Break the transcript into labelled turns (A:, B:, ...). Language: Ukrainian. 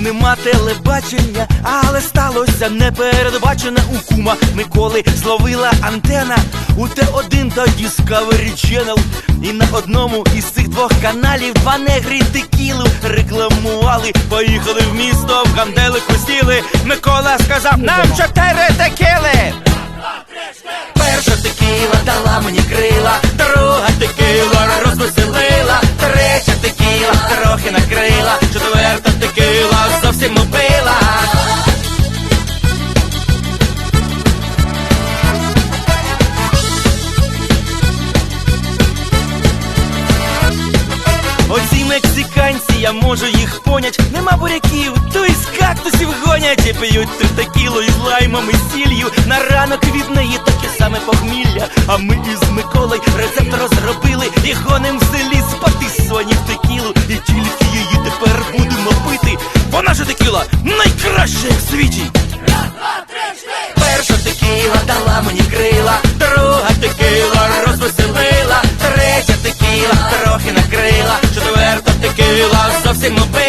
A: нема телебачення, але сталося непередбачене у кума. Миколи зловила антена. У Т1 та Discovery Channel. І на одному із цих двох каналів два негрі текілу рекламували. Поїхали в місто, в ганделику сіли. Микола сказав, нам чотири текіли. Перша текіла дала мені крила, друга текіла розвеселила, третя текіла трохи накрила, мексиканці, я можу їх понять, нема буряків, то із кактусів гонять І п'ють три текіло із лаймом і сіллю На ранок від неї таке саме похмілля. А ми із Миколою рецепт розробили І гоним в селі спати соні в текілу І тільки її тепер будемо пити. Вона ж текіла найкраща в світі. hacemos